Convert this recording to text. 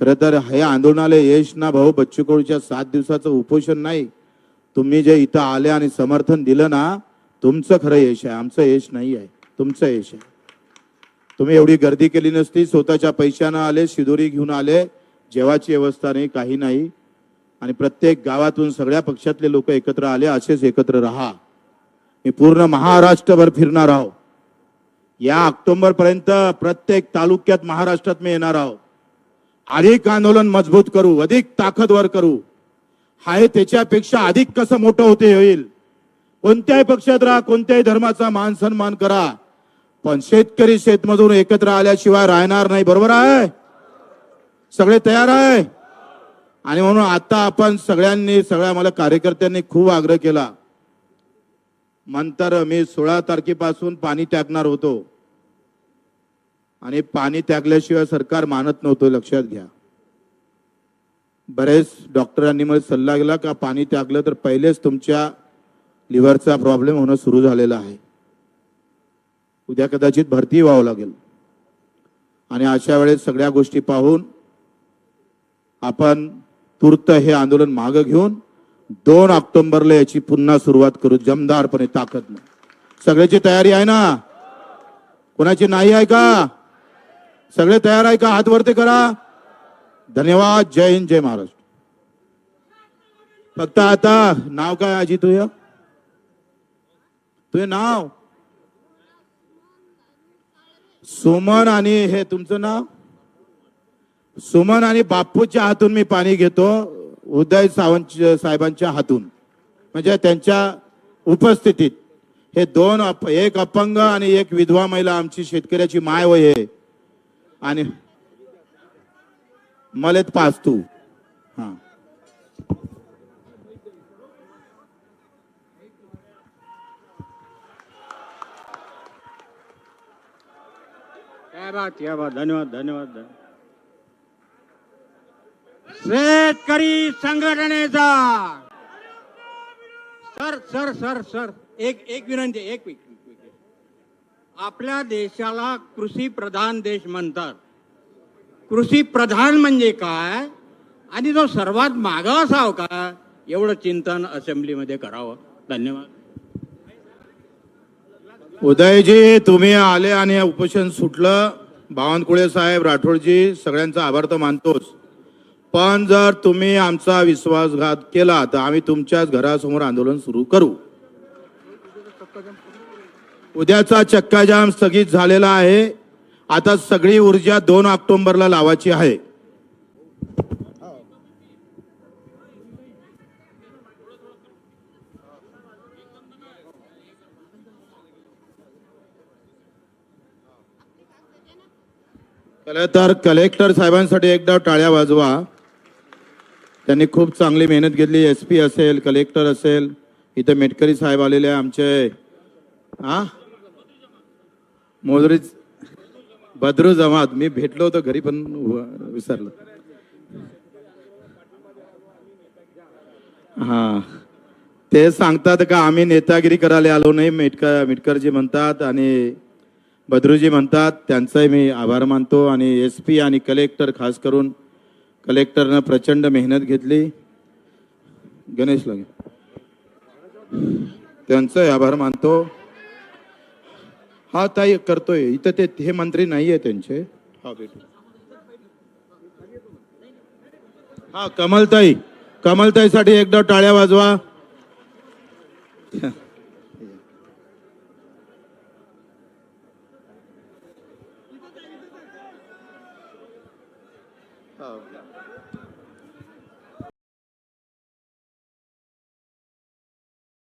खरं तर हे आंदोलनाला यश ना भाऊ बच्चूकुडूच्या सात दिवसाचं उपोषण नाही. तुम्ही जे इथं आले आणि समर्थन दिलं ना तुमचं खरं यश आहे. आमचं यश नाही आहे. तुमचं यश आहे. तुम्ही एवढी गर्दी केली नसती स्वतःच्या पैशानं आले शिदोरी घेऊन आले जेवाची व्यवस्था नाही काही नाही. आणि प्रत्येक गावातून सगळ्या पक्षातले लोक एकत्र आले असेच एकत्र राहा. मी पूर्ण महाराष्ट्रभर फिरणार आहो. या ऑक्टोबरपर्यंत प्रत्येक तालुक्यात महाराष्ट्रात मी येणार आहो. अधिक आंदोलन मजबूत करू अधिक ताकदवर करू. हाय त्याच्यापेक्षा अधिक कसं मोठं होते होईल? कोणत्याही पक्षात राहा कोणत्याही धर्माचा मान सन्मान करा. पण शेतकरी शेतमजूर एकत्र आल्याशिवाय राहणार नाही बरोबर आहे? सगळे तयार आहे? आणि म्हणून आता आपण सगळ्यांनी सगळ्या मला कार्यकर्त्यांनी खूप आग्रह केला. नंतर मी सोळा तारखेपासून पाणी टाकणार होतो. आणि पाणी त्यागल्याशिवाय सरकार मानत नव्हतं लक्षात घ्या. बरेच डॉक्टरांनी मला सल्ला गेला का पाणी त्यागलं तर पहिलेच तुमच्या लिव्हरचा प्रॉब्लेम होणं सुरू झालेला आहे. उद्या कदाचित भरती व्हावं लागेल. आणि अशा वेळेस सगळ्या गोष्टी पाहून आपण तूर्त हे आंदोलन मागं घेऊन दोन ऑक्टोबरला याची पुन्हा सुरुवात करू जमदारपणे ताकद. सगळ्याची तयारी आहे ना? कोणाची नाही आहे का? सगळे तयार आहे का? हात वरती करा. धन्यवाद. जय हिंद जय महाराष्ट्र. फक्त आता नाव काय आजी तुझं? तुझे नाव? सुमन आणि हे तुमचं नाव? सुमन आणि बापूच्या हातून मी पाणी घेतो उदय सावंत साहेबांच्या हातून. म्हणजे त्यांच्या उपस्थितीत. हे दोन अप, एक अपंग आणि एक विधवा महिला आमची शेतकऱ्याची माय वय आहे. आणि मलेत पाच तू. हा. बात या बात. धन्यवाद धन्यवाद शेतकरी संघटनेचा. Sir sir sir sir. एक एक विनंती एक एक मिनिट. आपल्या देशाला कृषी प्रधान देश म्हणतात. कृषी प्रधान म्हणजे काय? आणि जो सर्वात मागा असाव का? एवढं चिंतन असेंब्लीमध्ये करावं. धन्यवाद. उदयजी तुम्ही आले आणि उपोषण सुटलं. बावनकुळे साहेब राठोडजी सगळ्यांचा आभार तर मानतोच. पण जर तुम्ही आमचा विश्वासघात केला तर आम्ही तुमच्याच घरासमोर आंदोलन सुरू करू. उद्याचा चक्काजाम स्थगित झालेला आहे. आता सगळी ऊर्जा दोन ऑक्टोबरला लावायची आहे. तर कलेक्टर साहेबांसाठी एकदा टाळ्या वाजवा. त्यांनी खूप चांगली मेहनत घेतली. एस पी असेल कलेक्टर असेल इथं मेटकरी साहेब आलेले आहे आमचे. हा? मोजरी बद्रू जमात मी भेटलो होतो घरी पण व- विसरलो. हा. ते सांगतात का आम्ही नेतागिरी करायला आलो नाही मेटकर मिटकरजी म्हणतात आणि बद्रूजी म्हणतात त्यांचाही मी आभार मानतो आणि एस पी आणि कलेक्टर खास करून कलेक्टरनं प्रचंड मेहनत घेतली. गणेश लगे. त्यांचाही आभार मानतो. हा ताई करतोय. इथं ते हे मंत्री नाही आहे त्यांचे. हा भेटू हा कमलताई. कमलताईसाठी एकदा टाळ्या वाजवा.